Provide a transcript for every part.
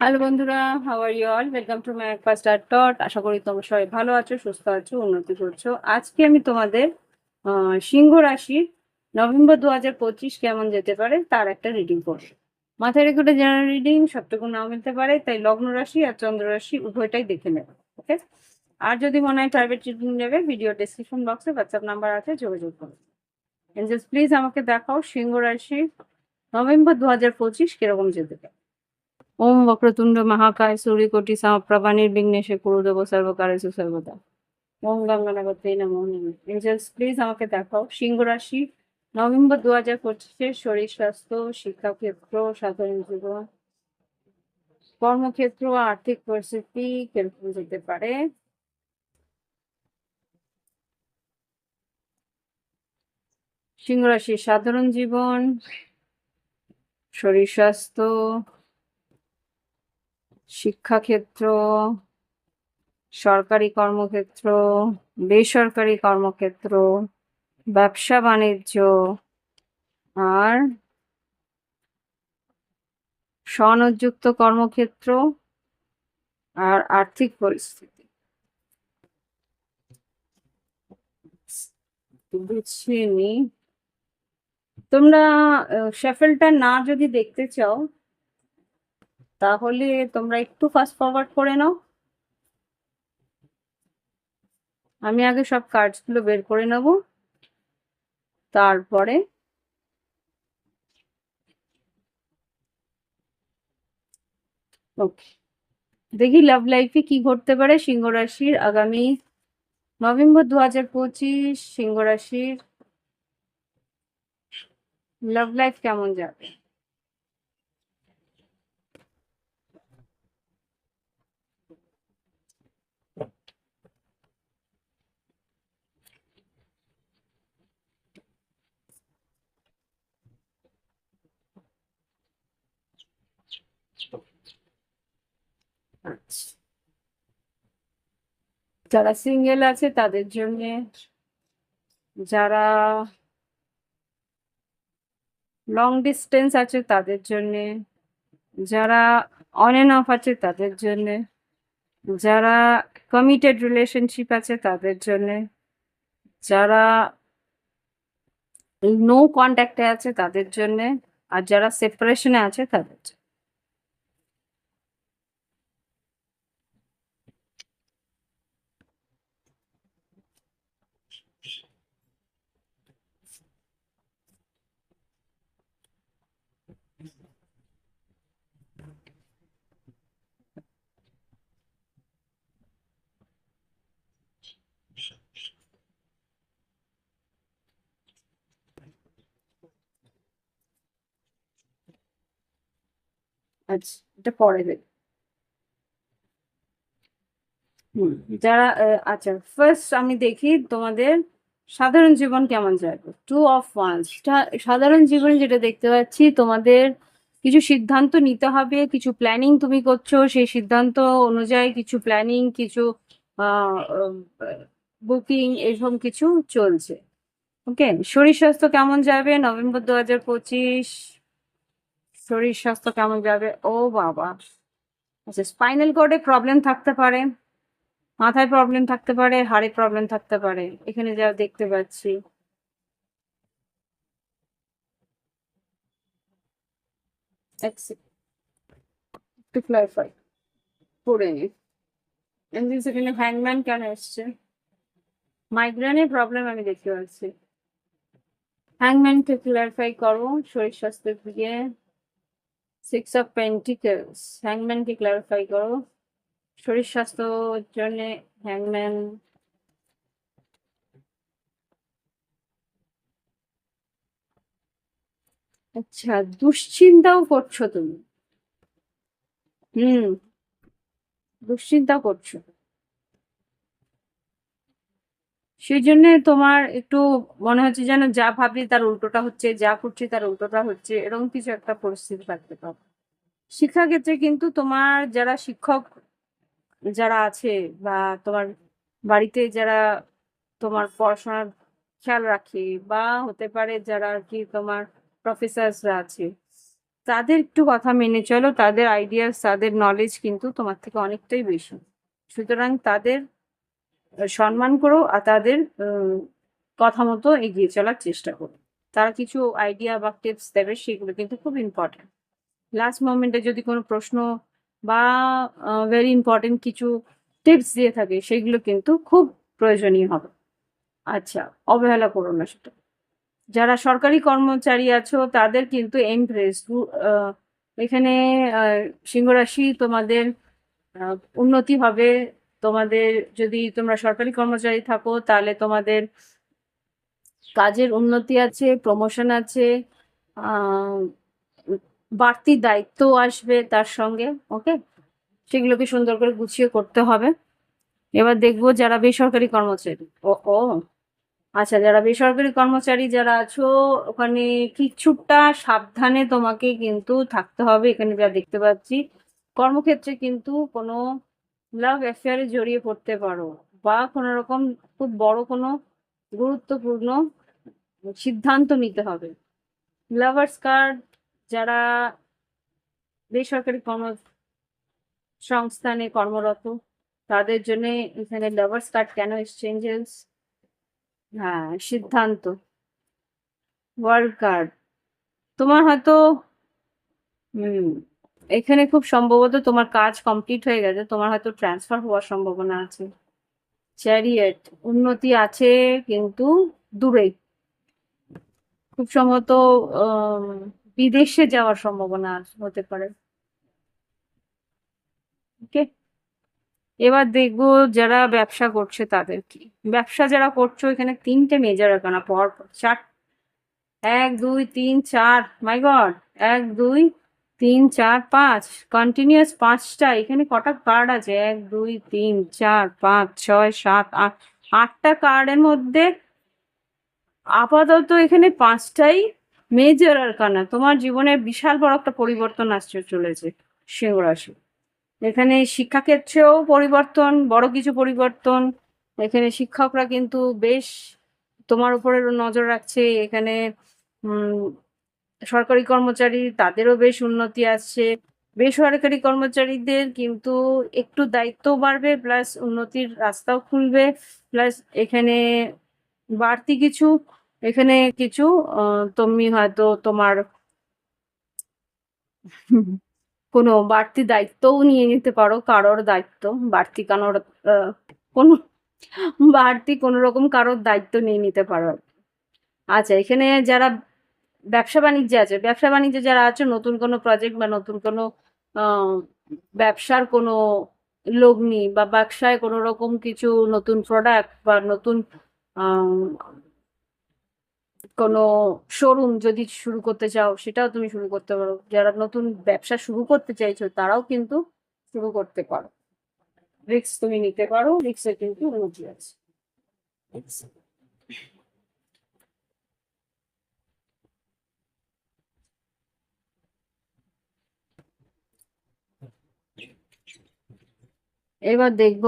Hello বন্ধুরা how are you all welcome to my first art টট আশা করি তোমরা সবাই ভালো আছো, সুস্থ আছো, উন্নতি করছ। আজকে আমি তোমাদের সিংহ রাশির নভেম্বর দু হাজার পঁচিশ কেমন যেতে পারে তার একটা রিডিং করব। মাথায় রেখে ওটা জেনারেল রিডিং সবটুকু নাও মিলতে পারে, তাই লগ্ন রাশি আর চন্দ্র রাশি উভয়টাই দেখে নেবে ওকে আর যদি মনে হয় প্রাইভেট রিডিং নেবে ভিডিও ডেসক্রিপশন বক্সে হোয়াটসঅ্যাপ নাম্বার আছে, যোগাযোগ করো। এঞ্জেলস প্লিজ আমাকে দেখাও সিংহ রাশি নভেম্বর দু হাজার পঁচিশ কীরকম যেতে পারে। ওম বক্রতুণ্ড মহাকায় সূর্যকোটি সমপ্রভা নির্বিঘ্নেশে কুরুদেব সর্বকারেষু সর্বদা। ওম গঙ্গানগতে নমো এঞ্জেলস প্লিজ আমাকে দেখাও। সিংহ রাশি, নভেম্বর দু হাজার পঁচিশের শরীর স্বাস্থ্য, শিক্ষাক্ষেত্র, সাধারণ জীবন, কর্মক্ষেত্র, আর্থিক পরিস্থিতি কীরকম যেতে পারে? সিংহ রাশির সাধারণ জীবন, শরীর স্বাস্থ্য শিক্ষাক্ষেত্র, সরকারি কর্মক্ষেত্র, বেসরকারি কর্মক্ষেত্র, ব্যবসা বাণিজ্য আর স্বনিযুক্ত কর্মক্ষেত্র আর আর্থিক পরিস্থিতি। বুঝিনি। তোমরা শেফেলটা না যদি দেখতে চাও তাহলে তোমরা একটু ফাস্ট ফরওয়ার্ড করে নাও। আমি আগে সব কার্ডসগুলো বের করে নেব। তারপরে ওকে দেখি লাভ লাইফে কি ঘটতে পারে। সিংহ রাশির আগামী নভেম্বর দু হাজার পঁচিশ, সিংহ রাশির লাভ লাইফ কেমন যাবে আচ্ছা যারা সিঙ্গেল আছে, তাদের জন্য যারা লং ডিস্টেন্স আছে, তাদের জন্য যারা অন এন্ড অফ আছে, তাদের জন্য যারা কমিটেড রিলেশনশিপ আছে, তাদের জন্য যারা নো কন্ট্যাক্টে আছে, তাদের জন্য আর যারা সেপারেশনে আছে, তাদের জন্য। আচ্ছা এটা পরে দেখ হুম। যারা আচ্ছা ফার্স্ট আমি দেখি তোমাদের সাধারণ জীবন কেমন যাবে টু অফ ওয়ান্স সাধারণ জীবনে যেটা দেখতে পাচ্ছি তোমাদের কিছু সিদ্ধান্ত নিতে হবে কিছু প্ল্যানিং তুমি করছ সেই সিদ্ধান্ত অনুযায়ী কিছু প্ল্যানিং কিছু বুকিং এরকম কিছু চলছে। ওকে শরীর স্বাস্থ্য কেমন যাবে? নভেম্বর দু হাজার পঁচিশ শরীর স্বাস্থ্য কেমন যাবে? ও বাবা। আচ্ছা স্পাইনাল কর্ডে প্রবলেম থাকতে পারে, মাথায় প্রবলেম থাকতে পারে, হাড়ে প্রবলেম থাকতে পারে। এখানে যা দেখতে পাচ্ছি। একটু ক্লারিফাই করে নি। সেখানে হ্যাংম্যান কেন এসছে? মাইগ্রেনের প্রবলেম আমি দেখতে পাচ্ছি। হ্যাংম্যানকে ক্লারিফাই করো শরীর স্বাস্থ্যের দিকে সিক্স অফ পেন্টিকেলস হ্যাংম্যানকে ক্লারিফাই করো। শরীর স্বাস্থ্যর জন্য হ্যাংম্যান আচ্ছা দুশ্চিন্তাও করছ তুমি। হুম দুশ্চিন্তা করছ। সেই জন্য তোমার একটু মনে হচ্ছে যেন যা ভাবি তার উল্টোটা হচ্ছে, যা করছি তার উল্টোটা হচ্ছে, এরকম কিছু একটা পরিস্থিতি থাকতে পারে। শিক্ষাক্ষেত্রে কিন্তু তোমার যারা শিক্ষক যারা আছে বা তোমার বাড়িতে যারা তোমার পড়াশোনার খেয়াল রাখে বা হতে পারে যারা আর কি তোমার প্রফেসরসরা আছে, তাদের একটু কথা মেনে চলো, তাদের আইডিয়াস তাদের নলেজ কিন্তু তোমার থেকে অনেকটাই বেশি। সুতরাং তাদের সম্মান করো আর তাদের কথা মতো এগিয়ে চলার চেষ্টা করো। তারা কিছু আইডিয়া বা টিপস দেবে সেগুলো কিন্তু খুব ইম্পর্টেন্ট লাস্ট মোমেন্টে যদি কোনো প্রশ্ন বা ভেরি ইম্পর্টেন্ট কিছু টিপস দিয়ে থাকে সেগুলো কিন্তু খুব প্রয়োজনীয় হবে। আচ্ছা অবহেলা করো না সেটা। যারা সরকারি কর্মচারী আছো তাদের কিন্তু এমপ্রেস এখানে আহ, সিংহ রাশি তোমাদের উন্নতি হবে। তোমাদের যদি তোমরা সরকারি কর্মচারী থাকো, তাহলে তোমাদের কাজের উন্নতি আছে প্রমোশন আছে বাড়তি দায়িত্ব আসবে তার সঙ্গে ওকে সেগুলোকে সুন্দর করে গুছিয়ে করতে হবে। এবার দেখব যারা বেসরকারি কর্মচারী, ও ও আচ্ছা যারা বেসরকারি কর্মচারী যারা আছো, ওখানে কিছুটা সাবধানে তোমাকে কিন্তু থাকতে হবে, এখানে যা দেখতে পাচ্ছি। কর্মক্ষেত্রে কিন্তু কোনো লাভ অ্যাফেয়ারে জড়িয়ে পড়তে পারো বা কোনো রকম খুব বড় কোনো গুরুত্বপূর্ণ সিদ্ধান্ত নিতে হবে। লাভার্স কার্ড যারা বেসরকারি কর্ম সংস্থানে কর্মরত, তাদের জন্য এখানে লাভার্স কার্ড কেন এক্সচেঞ্জেস হ্যাঁ সিদ্ধান্ত। ওয়ার্ল্ড কার্ড তোমার হয়তো, হুম এখানে খুব সম্ভবত তোমার কাজ কমপ্লিট হয়ে গেছে, তোমার হয়তো ট্রান্সফার হওয়ার সম্ভাবনা আছে। চ্যারিয়েট উন্নতি আছে কিন্তু দূরে। খুব সম্ভবত বিদেশে যাওয়ার সম্ভাবনা হতে পারে। ওকে এবার দেখব যারা ব্যবসা করছে তাদের কি। ব্যবসা যারা করছ, এখানে তিনটে মেজর পর পর চার এক, দুই, তিন, চার মাই গড এক, দুই তিন, চার, পাঁচ। কন্টিনিউয়াস পাঁচটা। এখানে কটা কার্ড আছে? এক, দুই, তিন, চার, পাঁচ, ছয়, সাত, আট। আটটা কার্ডের মধ্যে আপাতত এখানে পাঁচটাই মেজর আরকানা তোমার জীবনে বিশাল বড় একটা পরিবর্তন আসছে, চলেছে সিংহ রাশি এখানে শিক্ষাক্ষেত্রেও পরিবর্তন, বড় কিছু পরিবর্তন। এখানে শিক্ষকরা কিন্তু বেশ তোমার উপরে নজর রাখছে। এখানে সরকারি কর্মচারী, তাদেরও বেশ উন্নতি আসছে। বেসরকারি কর্মচারীদের কিন্তু একটু দায়িত্ব বাড়বে, প্লাস উন্নতির রাস্তাও খুলবে। প্লাস এখানে বাড়তি কিছু, এখানে কিছু তুমি হয়তো তোমার কোনো বাড়তি দায়িত্বও নিয়ে নিতে পারো, কারোর দায়িত্ব। বাড়তি কারোর কোনো, বাড়তি কোনো রকম কারোর দায়িত্ব নিয়ে নিতে পারো। আচ্ছা এখানে যারা ব্যবসা বাণিজ্যে আছে। ব্যবসা বাণিজ্যে যারা আছে, নতুন কোনো প্রজেক্ট বা নতুন কোনো ব্যবসার কোনো লগ্নি বা ব্যবসায় কোনো রকম কিছু নতুন প্রোডাক্ট বা নতুন কোনো শোরুম যদি শুরু করতে চাও, সেটাও তুমি শুরু করতে পারো। যারা নতুন ব্যবসা শুরু করতে চাইছো, তারাও কিন্তু শুরু করতে পারো। রিস্ক তুমি নিতে পারো রিস্কের কিন্তু উন্নতি আছে। এবার দেখব।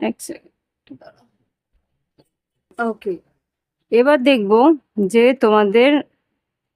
এক ওকে এবার দেখব যে তোমাদের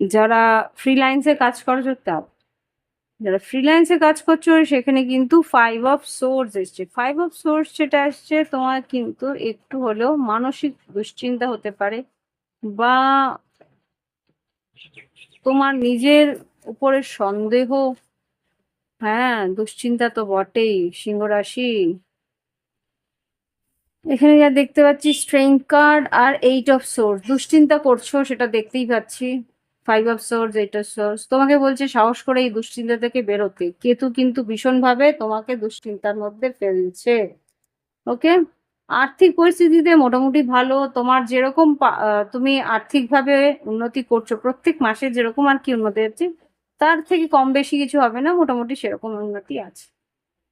যারা ফ্রিল্যান্সে কাজ করছ তা, যারা ফ্রিল্যান্সে কাজ করছ সেখানে কিন্তু ফাইভ অফ সোর্স এসছে। ফাইভ অফ সোর্স যেটা আসছে, তোমার কিন্তু একটু হলেও মানসিক দুশ্চিন্তা হতে পারে বা তোমার নিজের উপরে সন্দেহ হ্যাঁ দুশ্চিন্তা তো বটেই, সিংহ রাশি। এখানে যা দেখতে পাচ্ছি স্ট্রেংথ কার্ড আর এইট অফ সোর্স দুশ্চিন্তা করছ, সেটা দেখতেই পাচ্ছি। Five of swords eight of swords তোমাকে বলছে, সাহস করে এই দুশ্চিন্তা থেকে বেরোতে। কেতু কিন্তু ভীষণভাবে তোমাকে দুশ্চিন্তার মধ্যে ফেলছে। ওকে আর্থিক পরিস্থিতিতে মোটামুটি ভালো। তোমার যেরকম তুমি আর্থিকভাবে উন্নতি করছ, প্রত্যেক মাসে যেরকম আর কি উন্নতি হচ্ছে তার থেকে কম বেশি কিছু হবে না, মোটামুটি সেরকম উন্নতি আছে।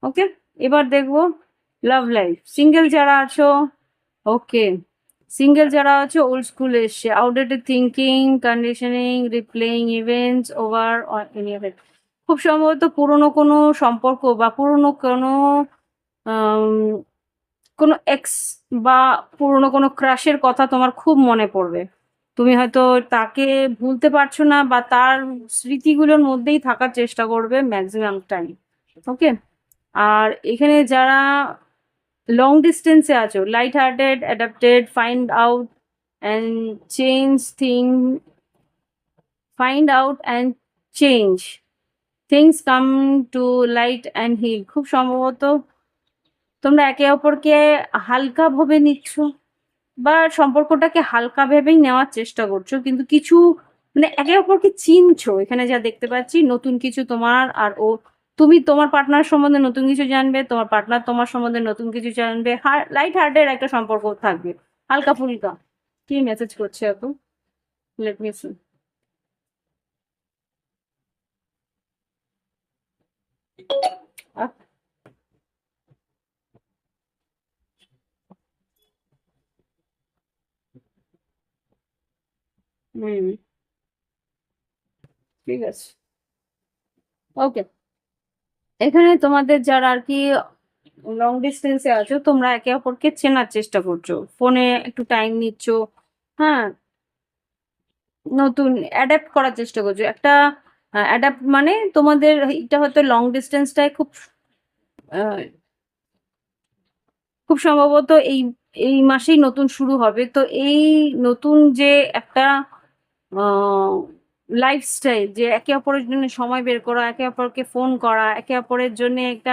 ওকে এবার দেখব লাভ লাইফ সিঙ্গেল যারা আছো ওকে সিঙ্গেল যারা আছো ওল্ড স্কুল এসছে। Outdated thinking conditioning replaying events over any খুব সম্ভবত পুরনো কোনো সম্পর্ক বা পুরনো কোনো কোনো এক্স বা পুরনো কোনো ক্রাশের কথা তোমার খুব মনে পড়বে। তুমি হয়তো তাকে ভুলতে পারছ না বা তার স্মৃতিগুলোর মধ্যেই থাকার চেষ্টা করবে ম্যাক্সিমাম টাইম ওকে আর এখানে যারা লং ডিস্টেন্সে আছো light hearted adapted find out and change thing find out and change things come to light and heal খুব সম্ভবত তোমরা একে অপরকে হালকা ভাবে নিচ্ছ। বা সম্পর্কটাকে হালকা ভেবেই নেওয়ার চেষ্টা করছ, কিন্তু কিছু মানে একে অপরকে চিনছো। এখানে যা দেখতে পাচ্ছি, নতুন কিছু তোমার আর ও, তুমি তোমার পার্টনার সম্বন্ধে নতুন কিছু জানবে, তোমার পার্টনার তোমার সম্বন্ধে নতুন কিছু জানবে লাইট হার্টের একটা সম্পর্ক থাকবে। হালকা ফুলকা। কি মেসেজ করছে এত? লেট মি সি হুম ঠিক আছে। ওকে এখানে তোমাদের যারা আর কি লং ডিস্টেন্সে আছো তোমরা একে অপরকে চেনার চেষ্টা করছ। ফোনে একটু টাইম নিচ্ছ হ্যাঁ? নতুন অ্যাডাপ্ট করার চেষ্টা করছ। একটা অ্যাডাপ্ট মানে তোমাদের এটা হয়তো লং ডিস্টেন্সটায় খুব খুব সম্ভবত এই এই মাসেই নতুন শুরু হবে। তো এই নতুন যে একটা লাইফস্টাইল যে একে অপরের জন্য সময় বের করা, একে অপরকে ফোন করা, একে অপরের জন্য একটা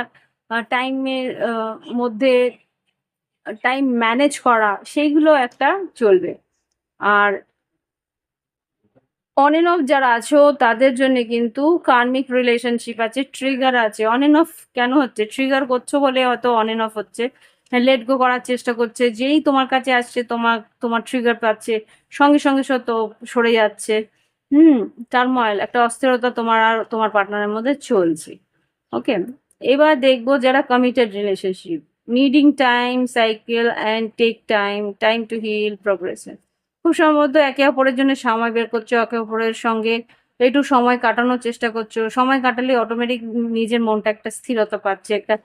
টাইমের মধ্যে টাইম ম্যানেজ করা, সেইগুলো একটা চলবে। আর অন এন্ড অফ যারা আছো, তাদের জন্য কিন্তু কার্মিক রিলেশনশিপ আছে ট্রিগার আছে। অন এন্ড অফ কেন হচ্ছে? ট্রিগার করছ বলে হয়তো অন এন্ড অফ হচ্ছে। লেট গো করার চেষ্টা করছে, যেই তোমার কাছে আসছে, তোমার তোমার ট্রিগার পাচ্ছে, সঙ্গে সঙ্গে সত সরে যাচ্ছে। হুম টার্ময়েল একটা অস্থিরতা তোমার আর তোমার পার্টনারের মধ্যে চলছে। ওকে এবার দেখব যারা committed relationship needing time cycle and take time time to heal progression খুব সম্ভবত একে অপরের জন্য সময় বের করছ, একে অপরের সঙ্গে একটু সময় কাটানোর চেষ্টা করছ। সময় কাটালে অটোমেটিক নিজের মনটা একটা স্থিরতা পাচ্ছে, একটা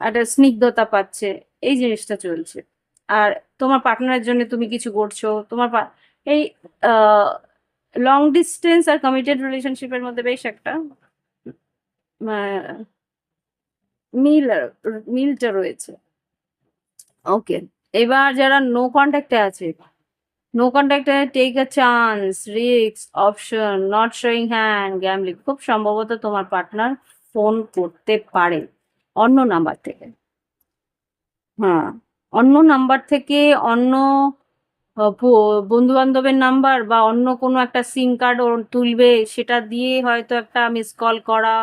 একটা স্নিগ্ধতা পাচ্ছে, এই জিনিসটা চলছে। আর তোমার পার্টনারের জন্য তুমি কিছু করছ, তোমার এই লং ডিস্টেন্স আর কমিটেড রিলেশনশিপের মধ্যে বেশ একটা মিল, মিলটা রয়েছে। ওকে এবার যারা নো কন্ট্যাক্টে আছে no কন্ট্যাক্টে take a chance risk option not showing hand gambling খুব সম্ভবত তোমার পার্টনার ফোন করতে পারে। অন্য নাম্বার থেকে। হ্যাঁ অন্য নাম্বার থেকে অন্য বন্ধু বান্ধবের নাম্বার বা অন্য কোনো একটা সিম কার্ড তুলবে, সেটা দিয়ে হয়তো একটা মিস কল করা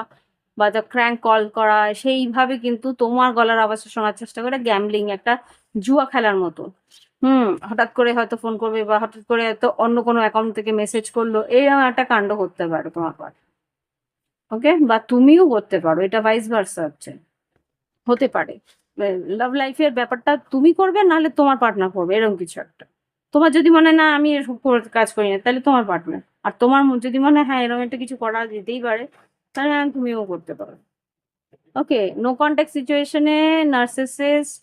বা দ্য ক্র্যাঙ্ক কল করা, সেইভাবে কিন্তু তোমার গলার আওয়াজ শোনার চেষ্টা করে গ্যামলিং একটা জুয়া খেলার মতো। হুম, হঠাৎ করে হয়তো ফোন করবে বা হঠাৎ করে হয়তো অন্য কোনো অ্যাকাউন্ট থেকে মেসেজ করল, এরকম একটা কাণ্ড করতে পারো তোমার পার ওকে বা তুমিও করতে পারো, এটা ভাইস ভার্সা হচ্ছে। হতে পারে। লাভ লাইফের ব্যাপারটা তুমি করবে নাহলে তোমার পার্টনার করবে এরকম কিছু একটা। তোমার যদি মনে না আমি এরকম কাজ করি না তাহলে তোমার পার্টনার আর তোমার যদি মনে হয় হ্যাঁ এরকম একটা কিছু করা যেতেই পারে তাহলে হ্যাঁ, তুমিও করতে পারো। ওকে নো কন্ট্যাক্ট সিচুয়েশনে নার্সিসিস্ট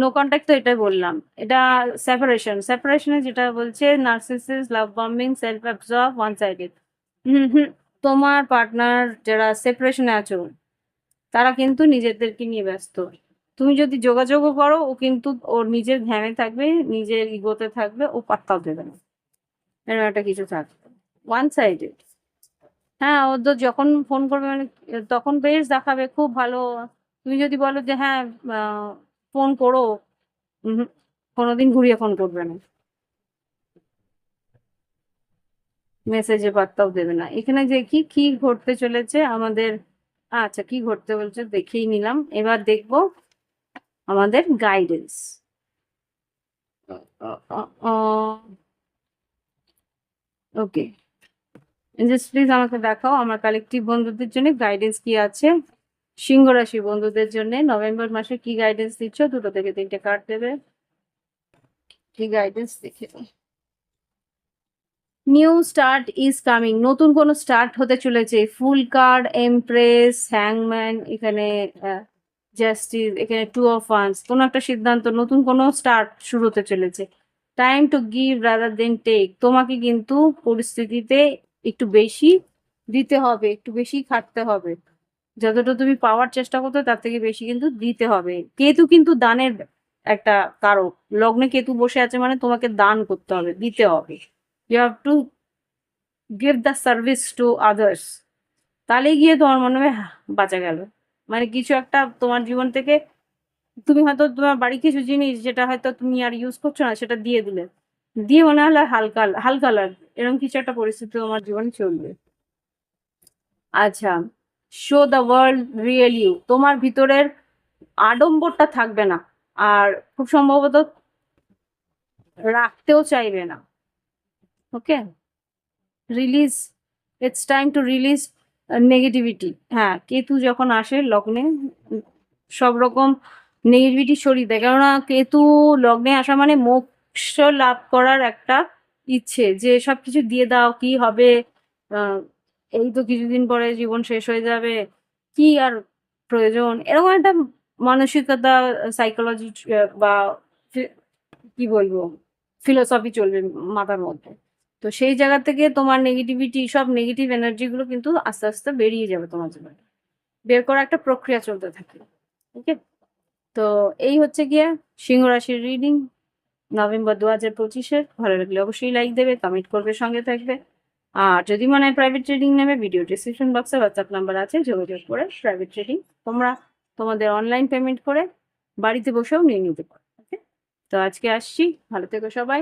নো কন্ট্যাক্ট তো এটাই বললাম। এটা সেপারেশন সেপারেশনে যেটা বলছে narcissist love bombing self absorb one sided hmm hmm তোমার পার্টনার যারা সেপারেশনে আছো তারা কিন্তু নিজেদেরকে নিয়ে ব্যস্ত। তুমি যদি যোগাযোগও করো, ও কিন্তু ওর নিজের ধ্যানে থাকবে, নিজের ইগোতে থাকবে, ও পাত্তাও দেবে না। এরকম একটা কিছু থাকবে ওয়ান সাইডেড হ্যাঁ ও তো যখন ফোন করবে মানে তখন বেশ দেখাবে, খুব ভালো। তুমি যদি বলো যে হ্যাঁ ফোন করো। কোনোদিন ঘুরিয়ে ফোন করবে না। মেসেজে পাত্তাও দেবে না। এখানে যে কি কি ঘটতে চলেছে আমাদের আচ্ছা কি ঘটতে বলছে? দেখেই নিলাম। এবার দেখব আমাদের গাইডেন্স ওকে প্লিজ আমাকে দেখাও। আমার কালেকটিভ বন্ধুদের জন্য গাইডেন্স কি আছে? সিংহ রাশি বন্ধুদের জন্য। নভেম্বর মাসে কি গাইডেন্স দিচ্ছ? দুটো থেকে তিনটে কার্ড দেবে। কি গাইডেন্স দেখে নিউ স্টার্ট ইজ কামিং নতুন কোনো স্টার্ট হতে চলেছে। ফুল কার্ড এমপ্রেস হ্যাংম্যান এখানে জাস্টিস এখানে টু অফ ওয়ান্স কোনো একটা সিদ্ধান্ত, নতুন কোনো স্টার্ট শুরু হতে চলেছে। Time to give rather than take তোমাকে কিন্তু পরিস্থিতিতে একটু বেশি দিতে হবে, একটু বেশি খাটতে হবে। যতটা তুমি পাওয়ার চেষ্টা করতে তার থেকে বেশি কিন্তু দিতে হবে। কেতু কিন্তু দানের একটা কারক। লগ্নে কেতু বসে আছে মানে তোমাকে দান করতে হবে, দিতে হবে। You have to give the service to others তাহলে গিয়ে তোমার মনে হবে "হ্যাঁ, বাঁচা গেল। মানে কিছু একটা তোমার জীবন থেকে তুমি হয়তো তোমার বাড়ি কিছু জিনিস যেটা হয়তো তুমি আর ইউজ করছ না সেটা দিয়ে দিলে। দিয়ে মনে হলো হালকা হালকা লাগবে। এরকম কিছু একটা পরিস্থিতি তোমার জীবনে চলবে। আচ্ছা show the world real you তোমার ভিতরের আডম্বরটা থাকবে না। আর খুব সম্ভবত রাখতেও চাইবে না। Okay release it's time to release negativity হ্যাঁ কেতু যখন আসে লগ্নে, সব রকম নেগেটিভিটি সরিয়ে দেয়। কেননা কেতু লগ্নে আসা মানে মোক্ষ লাভ করার একটা ইচ্ছে, যে সব কিছু দিয়ে দাও, কি হবে? এই তো কিছুদিন পরে জীবন শেষ হয়ে যাবে। কি আর প্রয়োজন? এরকম একটা মানসিকতা সাইকোলজি বা কি বলব? ফিলোসফি চলবে মাথার মধ্যে। তো সেই জায়গা থেকে তোমার নেগেটিভিটি সব নেগেটিভ এনার্জিগুলো কিন্তু আস্তে আস্তে বেরিয়ে যাবে তোমার জীবনে। বের করা একটা প্রক্রিয়া চলতে থাকে ওকে তো এই হচ্ছে গিয়ে সিংহ রাশির রিডিং নভেম্বর দু হাজার পঁচিশের ভালো লাগলে অবশ্যই লাইক দেবে কমেন্ট করবে, সঙ্গে থাকবে। আর যদি মনে হয় প্রাইভেট ট্রেডিং নেবে ভিডিও ডিসক্রিপশন বক্সে হোয়াটসঅ্যাপ নাম্বার আছে, যোগাযোগ করে প্রাইভেট ট্রেডিং তোমরা তোমাদের অনলাইন পেমেন্ট করে বাড়িতে বসেও নিয়ে নিতে পারো ওকে তো আজকে আসছি, ভালো থেকো সবাই।